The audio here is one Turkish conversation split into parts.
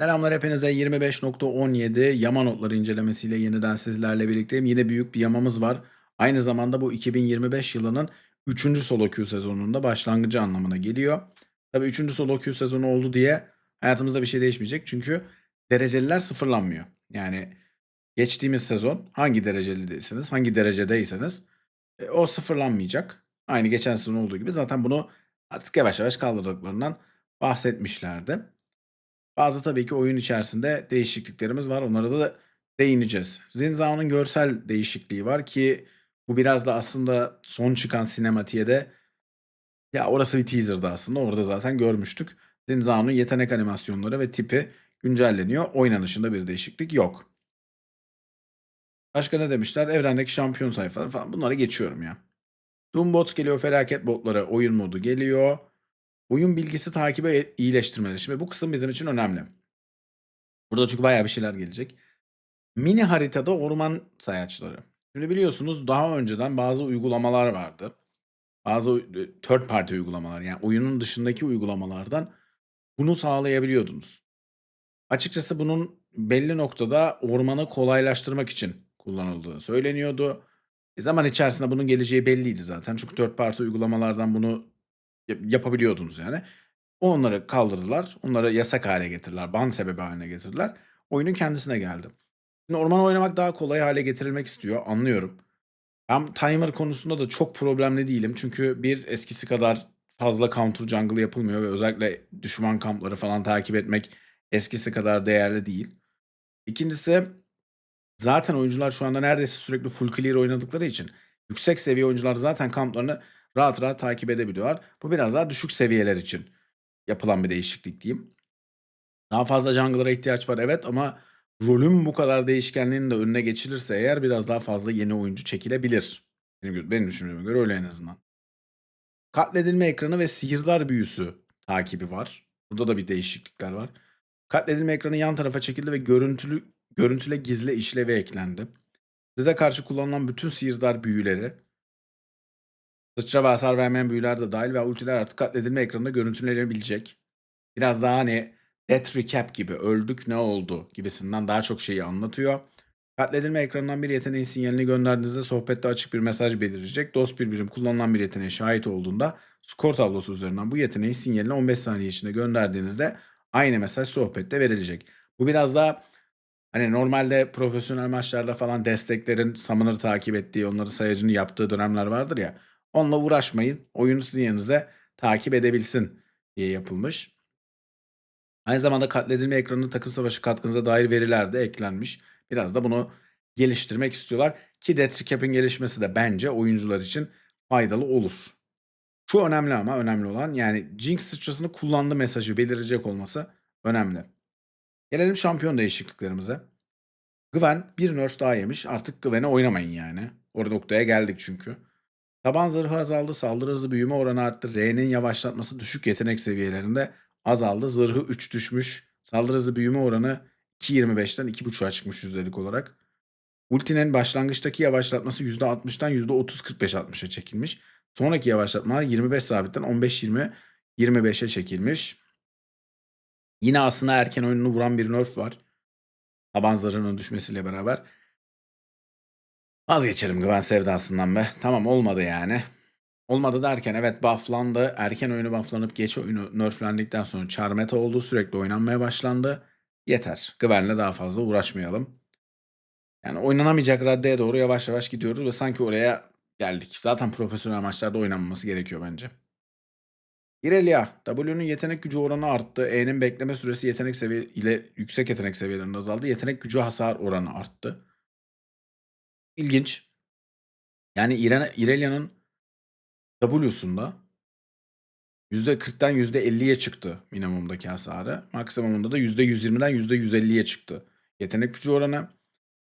Selamlar hepinize 25.17 yama notları incelemesiyle yeniden sizlerle birlikteyim. Yine büyük bir yamamız var. Aynı zamanda bu 2025 yılının 3. solo queue sezonunda başlangıcı anlamına geliyor. Tabii 3. solo queue sezonu oldu diye hayatımızda bir şey değişmeyecek. Çünkü dereceliler sıfırlanmıyor. Yani geçtiğimiz sezon hangi dereceliyseniz, hangi derecedeyseniz e, o sıfırlanmayacak. Aynı geçen sezon olduğu gibi zaten bunu artık yavaş yavaş kaldırdıklarından bahsetmişlerdi. Bazı tabii ki oyun içerisinde değişikliklerimiz var. Onlara da değineceğiz. Zinzao'nun görsel değişikliği var ki bu biraz da aslında son çıkan sinematiğe de ya orası bir teaser'dı aslında. Orada zaten görmüştük. Zinzao'nun yetenek animasyonları ve tipi güncelleniyor. Oynanışında bir değişiklik yok. Başka ne demişler? Evrendeki şampiyon sayfaları falan. Bunları geçiyorum ya. Doombot geliyor. Felaket botları oyun modu geliyor. Oyun bilgisi takibi iyileştirmeleri. Şimdi bu kısım bizim için önemli. Burada çünkü bayağı bir şeyler gelecek. Mini haritada orman sayaçları. Şimdi biliyorsunuz daha önceden bazı uygulamalar vardı. Bazı e, third party uygulamalar yani oyunun dışındaki uygulamalardan bunu sağlayabiliyordunuz. Açıkçası bunun belli noktada ormanı kolaylaştırmak için kullanıldığı söyleniyordu. E zaman içerisinde bunun geleceği belliydi zaten. Çünkü third party uygulamalardan bunu yapabiliyordunuz yani. Onları kaldırdılar. Onları yasak hale getirdiler. Ban sebebi haline getirdiler. Oyunun kendisine geldi. Şimdi orman oynamak daha kolay hale getirilmek istiyor. Anlıyorum. Ben timer konusunda da çok problemli değilim. Çünkü bir eskisi kadar fazla counter jungle yapılmıyor ve özellikle düşman kampları falan takip etmek eskisi kadar değerli değil. İkincisi zaten oyuncular şu anda neredeyse sürekli full clear oynadıkları için yüksek seviye oyuncular zaten kamplarını rahat rahat takip edebiliyorlar. Bu biraz daha düşük seviyeler için yapılan bir değişiklik diyeyim. Daha fazla jungler'a ihtiyaç var evet ama rolün bu kadar değişkenliğinin de önüne geçilirse eğer biraz daha fazla yeni oyuncu çekilebilir. Benim, benim düşünceme göre öyle en azından. Katledilme ekranı ve sihirdar büyüsü takibi var. Burada da bir değişiklikler var. Katledilme ekranı yan tarafa çekildi ve görüntülü görüntüle gizle işlevi eklendi. Size karşı kullanılan bütün sihirdar büyüleri, sıçra ve hasar vermeyen büyüler de dahil ve ultiler artık katledilme ekranında görüntülenebilecek. Biraz daha hani Death Recap gibi öldük ne oldu gibisinden daha çok şeyi anlatıyor. Katledilme ekranından bir yeteneğin sinyalini gönderdiğinizde sohbette açık bir mesaj belirecek. Dost bir birim kullanılan bir yeteneğe şahit olduğunda skor tablosu üzerinden bu yeteneğin sinyalini 15 saniye içinde gönderdiğinizde aynı mesaj sohbette verilecek. Bu biraz daha hani normalde profesyonel maçlarda falan desteklerin summoner takip ettiği, onları sayacını yaptığı dönemler vardır ya. Onunla uğraşmayın. Oyunu sizin yerinize takip edebilsin diye yapılmış. Aynı zamanda katledilme ekranının takım savaşı katkınıza dair veriler de eklenmiş. Biraz da bunu geliştirmek istiyorlar. Ki Death Recap'in gelişmesi de bence oyuncular için faydalı olur. Şu önemli ama önemli olan yani Jinx sıçrasını kullandı mesajı belirecek olması önemli. Gelelim şampiyon değişikliklerimize. Gwen bir nerf daha yemiş. Artık Gwen'e oynamayın yani. Orada noktaya geldik çünkü. Taban zırhı azaldı, saldırı hızı büyüme oranı arttı. R'nin yavaşlatması düşük yetenek seviyelerinde azaldı. Zırhı 3 düşmüş. Saldırı hızı büyüme oranı 2.25'ten 2.5'a çıkmış yüzdelik olarak. Ultinin başlangıçtaki yavaşlatması %60'dan %30-45-60'a çekilmiş. Sonraki yavaşlatmalar 25 sabitten 15-20 25'e çekilmiş. Yine aslında erken oyununu vuran bir nerf var. Taban zırhının düşmesiyle beraber. Vazgeçelim güven sevdasından be. Tamam olmadı yani. Olmadı derken evet bufflandı. Erken oyunu bufflanıp geç oyunu nerflendikten sonra Charmeta oldu. Sürekli oynanmaya başlandı. Yeter. Gwen'le daha fazla uğraşmayalım. Yani oynanamayacak raddeye doğru yavaş yavaş gidiyoruz ve sanki oraya geldik. Zaten profesyonel maçlarda oynanmaması gerekiyor bence. Irelia, W'nun yetenek gücü oranı arttı. E'nin bekleme süresi yetenek seviye ile yüksek yetenek seviyelerinde azaldı. Yetenek gücü hasar oranı arttı. İlginç. Yani İrene, Irelia'nın W'sunda %40'tan %50'ye çıktı minimumdaki hasarı. Maksimumunda da %120'den %150'ye çıktı. Yetenek gücü oranı.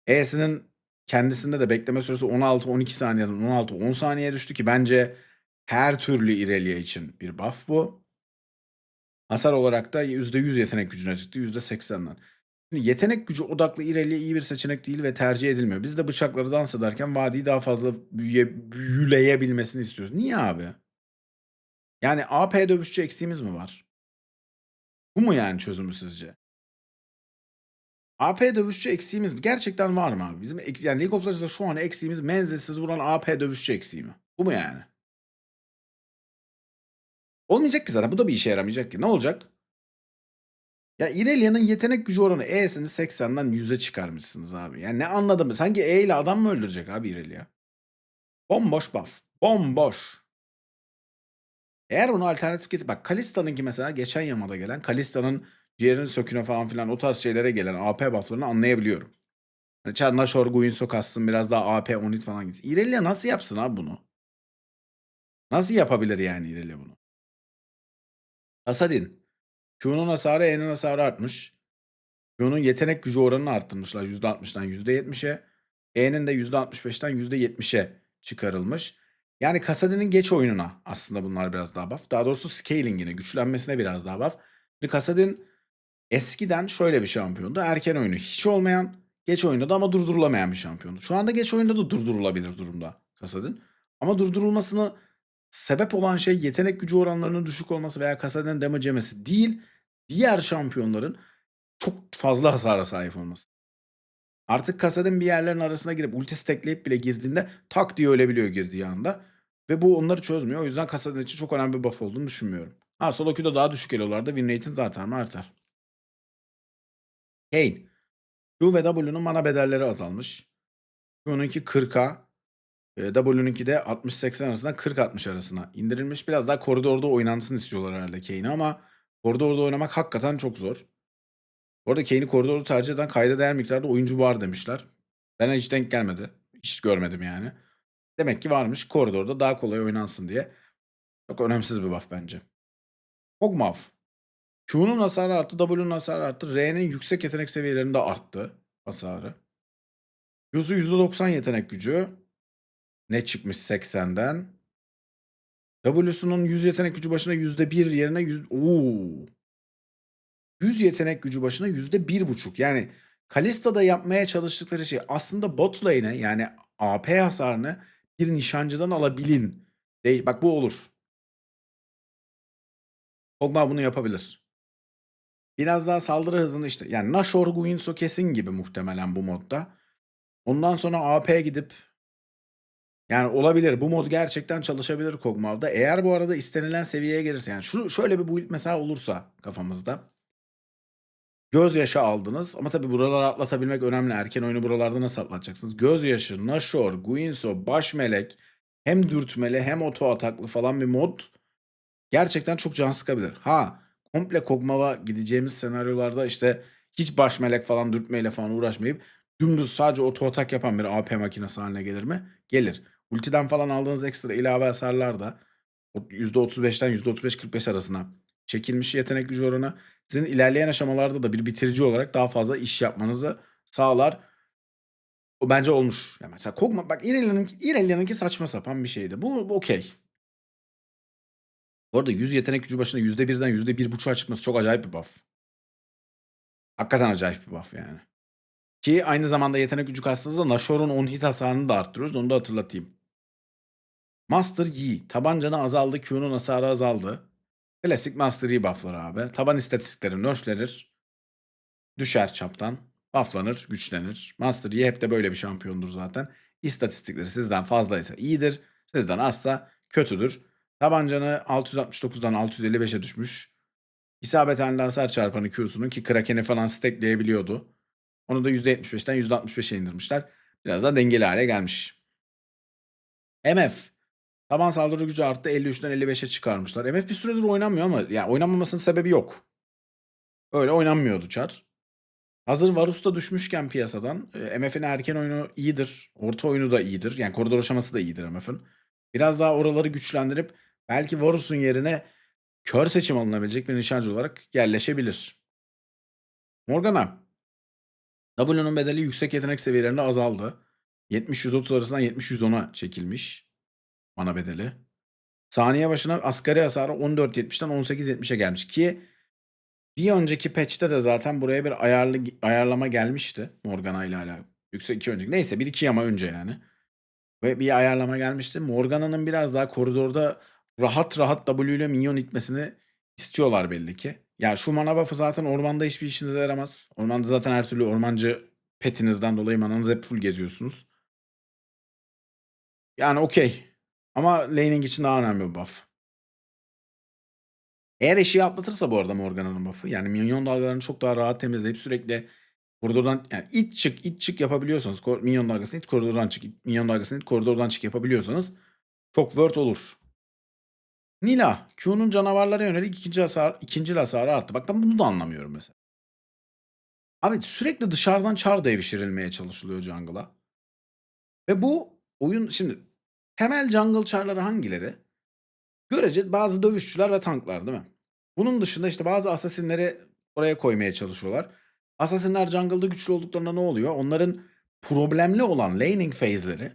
E'sinin kendisinde de bekleme süresi 16-12 saniyeden 16-10 saniyeye düştü ki bence her türlü Irelia için bir buff bu. Hasar olarak da %100 yetenek gücüne çıktı %80'den. Yetenek gücü odaklı Irelia iyi bir seçenek değil ve tercih edilmiyor. Biz de bıçakları dans ederken vadiyi daha fazla büyüye, büyüleyebilmesini istiyoruz. Niye abi? Yani AP dövüşçü eksiğimiz mi var? Bu mu yani çözümü sizce? AP dövüşçü eksiğimiz gerçekten var mı abi? Bizim yani League of Legends'da şu an eksiğimiz menzilsiz vuran AP dövüşçü eksiği mi? Bu mu yani? Olmayacak ki zaten. Bu da bir işe yaramayacak ki. Ne olacak? Ya Irelia'nın yetenek gücü oranı E'sini 80'den 100'e çıkarmışsınız abi. Yani ne anladım? Sanki E ile adam mı öldürecek abi Irelia? Bomboş buff. Bomboş. Eğer bunu alternatif getir bak Kalista'nınki mesela geçen yamada gelen Kalista'nın ciğerini söküne falan filan o tarz şeylere gelen AP buff'larını anlayabiliyorum. Hani Char Nashor, Guinsoo kastım biraz daha AP, Onit falan gitsin. Irelia nasıl yapsın abi bunu? Nasıl yapabilir yani Irelia bunu? Asadin. Q'nun hasarı E'nin hasarı artmış. Q'nun yetenek gücü oranını arttırmışlar %60'dan %70'e. E'nin de %65'ten %70'e çıkarılmış. Yani Kasadin'in geç oyununa aslında bunlar biraz daha buff. Daha doğrusu scaling'ine, güçlenmesine biraz daha buff. Şimdi Kasadin eskiden şöyle bir şampiyondu. Erken oyunu hiç olmayan, geç oyunda da ama durdurulamayan bir şampiyondu. Şu anda geç oyunda da durdurulabilir durumda Kasadin. Ama durdurulmasını sebep olan şey yetenek gücü oranlarının düşük olması veya Kasadin'in damage yemesi değil, diğer şampiyonların çok fazla hasara sahip olması. Artık Kasadin bir yerlerin arasına girip ulti stackleyip bile girdiğinde tak diye ölebiliyor girdiği anda. Ve bu onları çözmüyor. O yüzden Kasadin için çok önemli bir buff olduğunu düşünmüyorum. Ha solo queue'da daha düşük elolarda win rate'in zaten artar. Kane. Q ve W'nun mana bedelleri azalmış. Q'nunki 40'a, e, W'nunki de 60-80 arasından 40-60 arasına indirilmiş. Biraz daha koridorda oynansın istiyorlar herhalde Kane'i ama koridorda oynamak hakikaten çok zor. Bu arada Kane'i koridorda tercih eden kayda değer miktarda oyuncu var demişler. Bana hiç denk gelmedi. Hiç görmedim yani. Demek ki varmış koridorda daha kolay oynansın diye. Çok önemsiz bir buff bence. Kog'Maw. Q'nun hasarı arttı, W'nun hasarı arttı. R'nin yüksek yetenek seviyelerinde arttı hasarı. Q'su %90 yetenek gücü. Ne çıkmış 80'den? W'sunun 100 yetenek gücü başına %1 yerine 100... Oo. 100 yetenek gücü başına %1,5. Yani Kalista'da yapmaya çalıştıkları şey aslında bot lane'e yani AP hasarını bir nişancıdan alabilin. Değil. Bak bu olur. Pogba bunu yapabilir. Biraz daha saldırı hızını işte yani Nashor Guinsoo kesin gibi muhtemelen bu modda. Ondan sonra AP gidip yani olabilir. Bu mod gerçekten çalışabilir Kog'Maw'da. Eğer bu arada istenilen seviyeye gelirse yani şu şöyle bir build mesela olursa kafamızda. Gözyaşı aldınız ama tabii buraları atlatabilmek önemli. Erken oyunu buralarda nasıl atlatacaksınız? Gözyaşı, Nashor, Guinsoo, Baş Melek hem dürtmeli hem oto ataklı falan bir mod gerçekten çok can sıkabilir. Ha komple Kog'Maw'a gideceğimiz senaryolarda işte hiç baş melek falan dürtmeyle falan uğraşmayıp dümdüz sadece oto atak yapan bir AP makinesi haline gelir mi? Gelir. Ultiden falan aldığınız ekstra ilave hasarlar da %35'ten %35-45 arasına çekilmiş yetenek gücü oranı sizin ilerleyen aşamalarda da bir bitirici olarak daha fazla iş yapmanızı sağlar. O bence olmuş. Yani mesela Kog'Maw bak Irelia'nınki Irelia'nınki saçma sapan bir şeydi. Bu, bu okey. Bu arada 100 yetenek gücü başına %1'den %1,5'a çıkması çok acayip bir buff. Hakikaten acayip bir buff yani. Ki aynı zamanda yetenek gücü kastığınızda Nashor'un 10 hit hasarını da arttırıyoruz. Onu da hatırlatayım. Master Yi. Tabancanı azaldı. Q'nun hasarı azaldı. Klasik Master Yi buff'ları abi. Taban istatistikleri nerflenir. Düşer çaptan. Bufflanır, güçlenir. Master Yi hep de böyle bir şampiyondur zaten. İstatistikleri sizden fazlaysa iyidir. Sizden azsa kötüdür. Tabancanı 669'dan 655'e düşmüş. İsabet halinde hasar çarpanı Q'sunun ki Kraken'i falan stackleyebiliyordu. Onu da %75'ten %65'e indirmişler. Biraz daha dengeli hale gelmiş. MF. Taban saldırı gücü arttı. 53'ten 55'e çıkarmışlar. MF bir süredir oynanmıyor ama yani oynanmamasının sebebi yok. Öyle oynanmıyordu Char. Hazır Varus da düşmüşken piyasadan e, MF'in erken oyunu iyidir. Orta oyunu da iyidir. Yani koridor aşaması da iyidir MF'in. Biraz daha oraları güçlendirip belki Varus'un yerine kör seçim alınabilecek bir nişancı olarak yerleşebilir. Morgana. W'nun bedeli yüksek yetenek seviyelerinde azaldı. 70-130 arasından 70-110'a çekilmiş. Mana bedeli. Saniye başına asgari hasarı 14.70'den 18.70'e gelmiş ki bir önceki patch'te de zaten buraya bir ayarlı ayarlama gelmişti Morgana ile alakalı. Yüksek iki önceki. Neyse bir iki yama önce yani. Ve bir ayarlama gelmişti. Morgana'nın biraz daha koridorda rahat rahat W ile minyon itmesini istiyorlar belli ki. Ya, şu mana buff'ı zaten ormanda hiçbir işinize yaramaz. Ormanda zaten her türlü ormancı pet'inizden dolayı mananız hep full geziyorsunuz. Yani okay. Ama laning için daha önemli bir buff. Eğer eşiği atlatırsa bu arada Morgana'nın buff'ı yani minyon dalgalarını çok daha rahat temizleyip sürekli koridordan yani it çık, it çık yapabiliyorsanız minyon dalgasını it koridordan çık, it minyon dalgasını it koridordan çık yapabiliyorsanız çok worth olur. Nilah, Q'nun canavarlara yönelik ikinci hasar, ikincil hasarı arttı. Bak ben bunu da anlamıyorum mesela. Abi sürekli dışarıdan çar devşirilmeye çalışılıyor jungle'a. Ve bu oyun şimdi temel jungle çarları hangileri? Görece bazı dövüşçüler ve tanklar değil mi? Bunun dışında işte bazı asasinleri oraya koymaya çalışıyorlar. Asasinler jungle'da güçlü olduklarında ne oluyor? Onların problemli olan laning phase'leri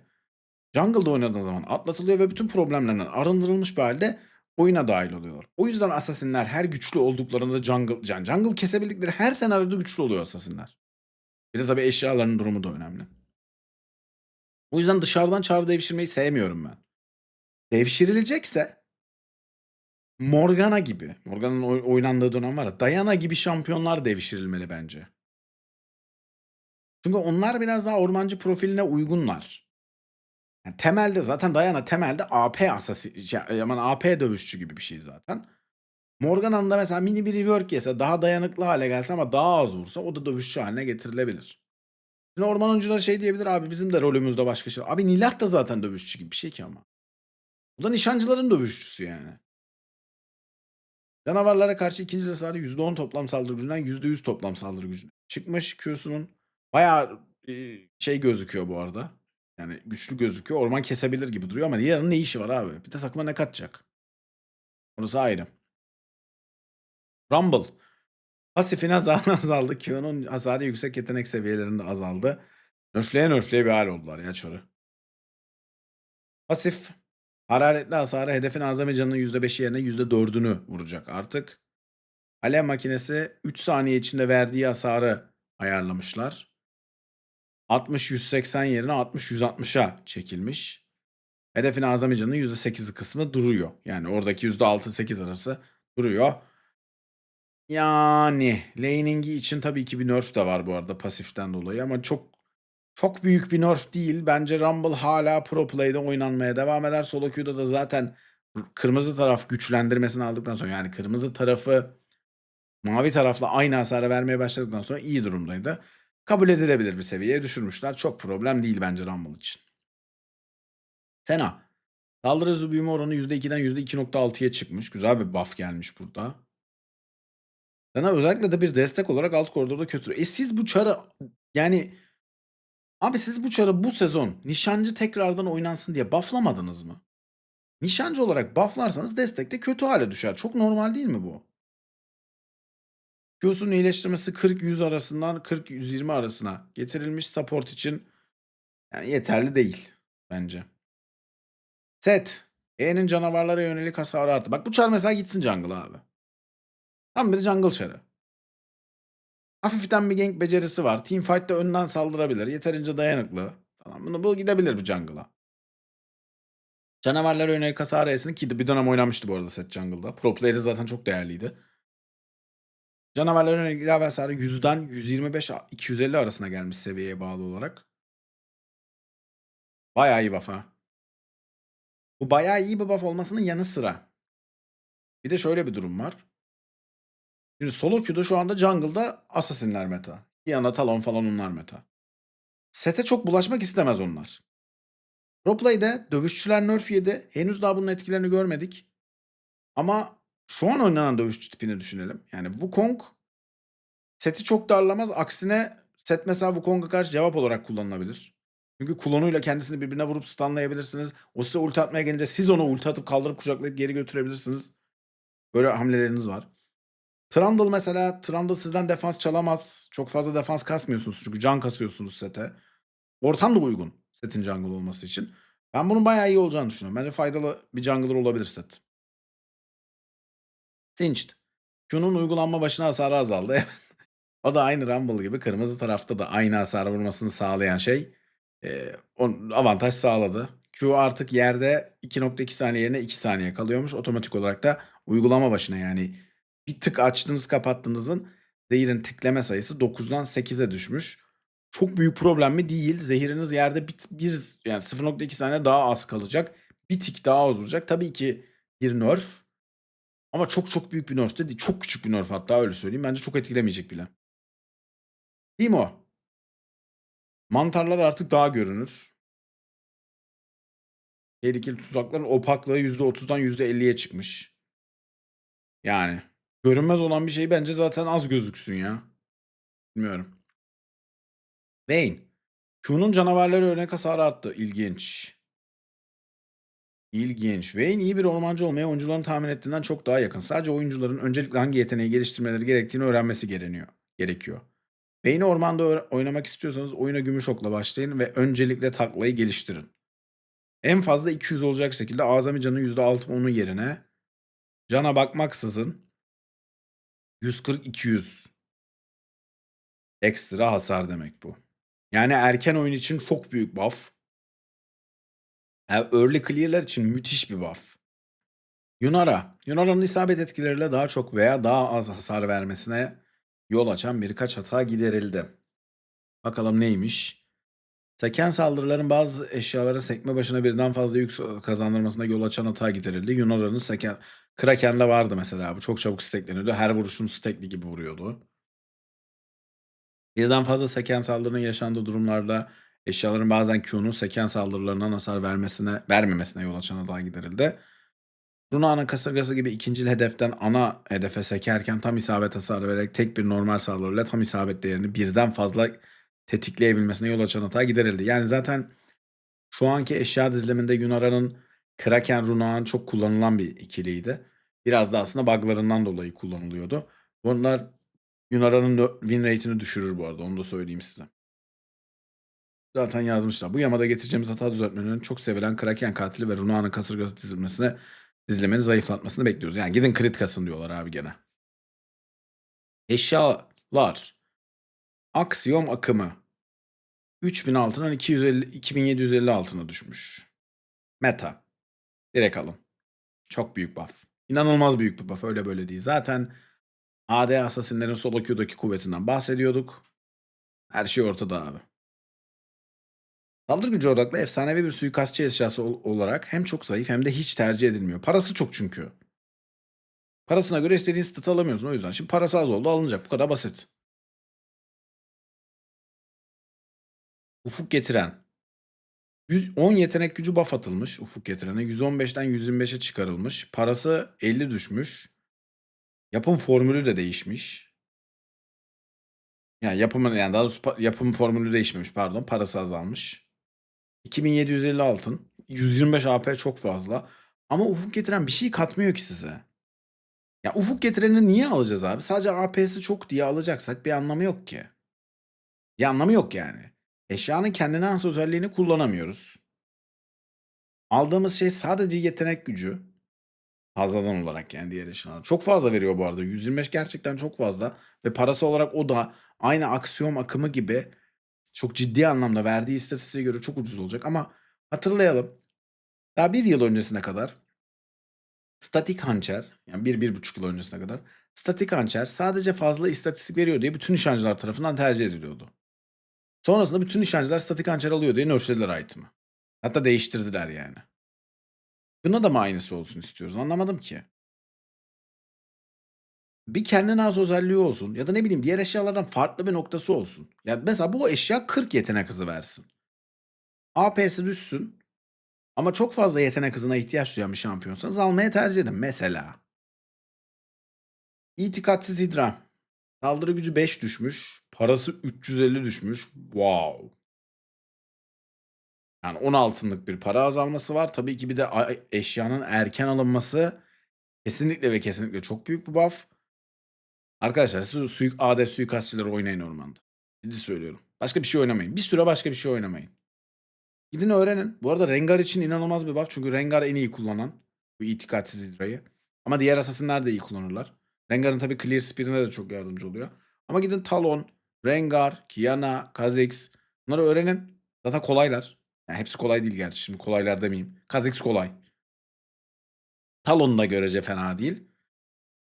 jungle'da oynadığın zaman atlatılıyor ve bütün problemlerinden arındırılmış bir halde oyuna dahil oluyorlar. O yüzden asasinler her güçlü olduklarında jungle, yani jungle kesebildikleri her senaryoda güçlü oluyor asasinler. Bir de tabii eşyaların durumu da önemli. O yüzden dışarıdan çar devşirmeyi sevmiyorum ben. Devşirilecekse Morgana gibi, Morgana'nın oy oynandığı dönem var ya, Diana gibi şampiyonlar devşirilmeli bence. Çünkü onlar biraz daha ormancı profiline uygunlar. Yani temelde zaten Diana temelde AP asasi şey, aman AP dövüşçü gibi bir şey zaten. Morgana'nın da mesela mini bir rework yese daha dayanıklı hale gelse ama daha az vursa o da dövüşçü haline getirilebilir. Şimdi orman oyuncuları şey diyebilir abi bizim de rolümüzde başka şey. Abi Nilah da zaten dövüşçü gibi bir şey ki ama. Bu da nişancıların dövüşçüsü yani. Canavarlara karşı ikinci hasarı %10 toplam saldırı gücünden %100 toplam saldırı gücüne çıkmış. Q'sunun bayağı eee, şey gözüküyor bu arada. Yani güçlü gözüküyor. Orman kesebilir gibi duruyor ama Niah'ın ne işi var abi? Bir de takıma ne katacak? Orası ayrı. Rumble. Pasifin hasarı azaldı. Q'nun hasarı yüksek yetenek seviyelerinde azaldı. Nerfleye nerfleye bir hal oldular ya çarı. Pasif. Hararetli hasarı hedefin azami canının %5'i yerine %4'ünü vuracak artık. Alev makinesi 3 saniye içinde verdiği hasarı ayarlamışlar. 60-180 yerine 60-160'a çekilmiş. Hedefin azami canının %8'i kısmı duruyor. Yani oradaki %6-8 arası duruyor. Yani laning'i için tabii ki bir nerf de var bu arada pasiften dolayı ama çok çok büyük bir nerf değil. Bence Rumble hala pro play'de oynanmaya devam eder. Solo queue'da da zaten kırmızı taraf güçlendirmesini aldıktan sonra yani kırmızı tarafı mavi tarafla aynı hasarı vermeye başladıktan sonra iyi durumdaydı. Kabul edilebilir bir seviyeye düşürmüşler. Çok problem değil bence Rumble için. Sena. Saldırı hızı büyüme oranı %2'den %2.6'ya çıkmış. Güzel bir buff gelmiş burada. Sena özellikle de bir destek olarak alt koridorda kötü. E siz bu çarı yani Abi siz bu çarı bu sezon nişancı tekrardan oynansın diye bufflamadınız mı? Nişancı olarak bufflarsanız destekte kötü hale düşer. Çok normal değil mi bu? Q'sunun iyileştirmesi 40-100 arasından 40-120 arasına getirilmiş support için yani yeterli değil bence. Set. E'nin canavarlara yönelik hasarı arttı. Bak bu çar mesela gitsin jungle abi. Tam bir jungle çarı. Hafiften bir gank becerisi var. Teamfight'ta önden saldırabilir. Yeterince dayanıklı. Tamam, bunu bu gidebilir bir jungle'a. Canavarlara yönelik hasar E'sini ki bir dönem oynamıştı bu arada set jungle'da. Pro player'i zaten çok değerliydi. Canavarlara yönelik ilave hasarı 100'den 125-250 arasına gelmiş seviyeye bağlı olarak. Bayağı iyi buff ha. Bu bayağı iyi bir buff olmasının yanı sıra. Bir de şöyle bir durum var. Şimdi solo queue'da şu anda jungle'da assassin'ler meta. Bir yana talon falan onlar meta. Sete çok bulaşmak istemez onlar. Pro play'de dövüşçüler nerf yedi. Henüz daha bunun etkilerini görmedik. Ama şu an oynanan dövüşçü tipini düşünelim. Yani Wukong seti çok darlamaz. Aksine set mesela Wukong'a karşı cevap olarak kullanılabilir. Çünkü klonuyla kendisini birbirine vurup stunlayabilirsiniz. O size ulti atmaya gelince siz onu ulti atıp kaldırıp kucaklayıp geri götürebilirsiniz. Böyle hamleleriniz var. Trundle mesela Trundle sizden defans çalamaz. Çok fazla defans kasmıyorsunuz çünkü can kasıyorsunuz sete. Ortam da uygun setin jungle olması için. Ben bunun bayağı iyi olacağını düşünüyorum. Bence faydalı bir jungler olabilir set. Singed. Q'nun uygulanma başına hasarı azaldı. o da aynı Rumble gibi kırmızı tarafta da aynı hasarı vurmasını sağlayan şey. On, avantaj sağladı. Q artık yerde 2.2 saniye yerine 2 saniye kalıyormuş. Otomatik olarak da uygulama başına yani Bir tık açtınız kapattığınızın zehirin tıkleme sayısı 9'dan 8'e düşmüş. Çok büyük problem mi? Değil. Zehiriniz yerde bir, bir yani 0.2 saniye daha az kalacak. Bir tik daha az vuracak. Tabii ki bir nerf. Ama çok çok büyük bir nerf de değil. Çok küçük bir nerf hatta öyle söyleyeyim. Bence çok etkilemeyecek bile. Değil mi o? Mantarlar artık daha görünür. Tehlikeli tuzakların opaklığı %30'dan %50'ye çıkmış. Yani görünmez olan bir şey bence zaten az gözüksün ya. Bilmiyorum. Vayne. Q'nun canavarları örnek hasarı arttı. İlginç. İlginç. Vayne iyi bir ormancı olmaya oyuncuların tahmin ettiğinden çok daha yakın. Sadece oyuncuların öncelikle hangi yeteneği geliştirmeleri gerektiğini öğrenmesi gereniyor, gerekiyor. Vayne'i ormanda oynamak istiyorsanız oyuna gümüş okla başlayın ve öncelikle taklayı geliştirin. En fazla 200 olacak şekilde azami canın %6-10'u yerine cana bakmaksızın 140-200 ekstra hasar demek bu. Yani erken oyun için çok büyük buff. Yani early clear'lar için müthiş bir buff. Yunara. Yunara'nın isabet etkileriyle daha çok veya daha az hasar vermesine yol açan birkaç hata giderildi. Bakalım neymiş? Seken saldırıların bazı eşyalara sekme başına birden fazla yük kazandırmasına yol açan hata giderildi. Yunara'nın seken... Kraken'de vardı mesela bu. Çok çabuk stackleniyordu. Her vuruşun stackli gibi vuruyordu. Birden fazla seken saldırının yaşandığı durumlarda eşyaların bazen Q'nun seken saldırılarından hasar vermesine vermemesine yol açan hata giderildi. Runa'nın kasırgası gibi ikinci hedeften ana hedefe sekerken tam isabet hasarı vererek tek bir normal saldırıyla tam isabet değerini birden fazla tetikleyebilmesine yol açan hata giderildi. Yani zaten şu anki eşya diziliminde Yunara'nın Kraken Runa'nın çok kullanılan bir ikiliydi. Biraz da aslında buglarından dolayı kullanılıyordu. Bunlar Yunara'nın win rate'ini düşürür bu arada onu da söyleyeyim size. Zaten yazmışlar. Bu yamada getireceğimiz hata düzeltmelerinin çok sevilen Kraken katili ve Runa'nın kasırgası dizilmesine dizilimini zayıflatmasını bekliyoruz. Yani gidin crit kasın diyorlar abi gene. Eşyalar. Aksiyom akımı. 3000 altından 250, 2750 altına düşmüş. Meta. Direkt alın. Çok büyük buff. İnanılmaz büyük bir buff. Öyle böyle değil. Zaten AD Assassin'lerin solo queue'daki kuvvetinden bahsediyorduk. Her şey ortada abi. Saldırı gücü odaklı efsanevi bir suikastçı eşyası ol- olarak hem çok zayıf hem de hiç tercih edilmiyor. Parası çok çünkü. Parasına göre istediğin statı alamıyorsun o yüzden. Şimdi parası az oldu alınacak. Bu kadar basit. Ufuk getiren. 110 yetenek gücü buff atılmış ufuk getirene. 115'ten 125'e çıkarılmış. Parası 50 düşmüş. Yapım formülü de değişmiş. Yani yapımın yani daha doğrusu yapım formülü değişmemiş pardon. Parası azalmış. 2750 altın. 125 AP çok fazla. Ama ufuk getiren bir şey katmıyor ki size. Ya ufuk getireni niye alacağız abi? Sadece AP'si çok diye alacaksak bir anlamı yok ki. Bir anlamı yok yani. Eşyanın kendine has özelliğini kullanamıyoruz. Aldığımız şey sadece yetenek gücü. Fazladan olarak yani diğer eşyalar. Çok fazla veriyor bu arada. 125 gerçekten çok fazla. Ve parası olarak o da aynı aksiyon akımı gibi çok ciddi anlamda verdiği istatistiğe göre çok ucuz olacak. Ama hatırlayalım. Daha bir yıl öncesine kadar statik hançer yani bir, bir buçuk yıl öncesine kadar statik hançer sadece fazla istatistik veriyor diye bütün nişancılar tarafından tercih ediliyordu. Sonrasında bütün nişancılar statik hançer alıyor diye nerflediler item'ı. Hatta değiştirdiler yani. Buna da mı aynısı olsun istiyoruz? Anlamadım ki. Bir kendine az özelliği olsun ya da ne bileyim diğer eşyalardan farklı bir noktası olsun. Yani mesela bu eşya 40 yetenek hızı versin. AP'si düşsün ama çok fazla yetenek hızına ihtiyaç duyan bir şampiyonsanız almaya tercih edin. Mesela. İtikatsiz Hidra. Saldırı gücü 5 düşmüş. Parası 350 düşmüş. Wow. Yani 10 altınlık bir para azalması var. Tabii ki bir de a- eşyanın erken alınması kesinlikle ve kesinlikle çok büyük bir buff. Arkadaşlar siz suik adet suikastçıları oynayın ormanda. Ciddi söylüyorum. Başka bir şey oynamayın. Bir süre başka bir şey oynamayın. Gidin öğrenin. Bu arada Rengar için inanılmaz bir buff. Çünkü Rengar en iyi kullanan bu itikatsiz hidrayı. Ama diğer assassinler de iyi kullanırlar. Rengar'ın tabii clear speed'ine de çok yardımcı oluyor. Ama gidin Talon, Rengar, Kiana, Kha'Zix bunları öğrenin. Zaten kolaylar. Yani hepsi kolay değil gerçi. Şimdi kolaylar demeyeyim. Kha'Zix kolay. Talon da görece fena değil.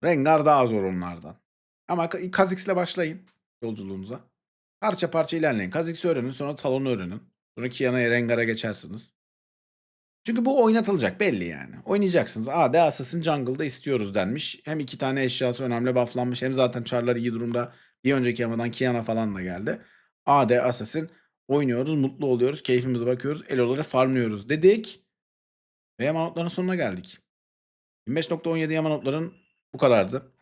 Rengar daha zor onlardan. Ama Kha'Zix ile başlayın yolculuğunuza. Parça parça ilerleyin. Kha'Zix'i öğrenin sonra Talon'u öğrenin. Sonra Kiana'ya Rengar'a geçersiniz. Çünkü bu oynatılacak belli yani. Oynayacaksınız. AD Assassin Jungle'da istiyoruz denmiş. Hem iki tane eşyası önemli bufflanmış. Hem zaten çarlar iyi durumda. Bir önceki yamadan Kiana falan da geldi. AD Assassin oynuyoruz, mutlu oluyoruz, keyfimize bakıyoruz, eloları farmlıyoruz dedik. Ve yamanotların sonuna geldik. 25.17 yamanotların bu kadardı.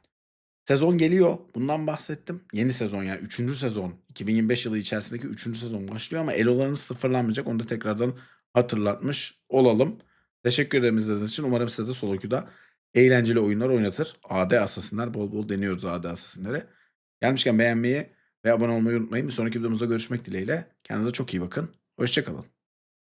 Sezon geliyor. Bundan bahsettim. Yeni sezon yani 3. sezon. 2025 yılı içerisindeki 3. sezon başlıyor ama elolarınız sıfırlanmayacak. Onu da tekrardan hatırlatmış olalım. Teşekkür ederim izlediğiniz için. Umarım size de solo queue'da eğlenceli oyunlar oynatır. AD Assassin'ler bol bol deniyoruz AD Assassin'leri. Gelmişken beğenmeyi ve abone olmayı unutmayın. Bir sonraki videomuzda görüşmek dileğiyle. Kendinize çok iyi bakın. Hoşçakalın.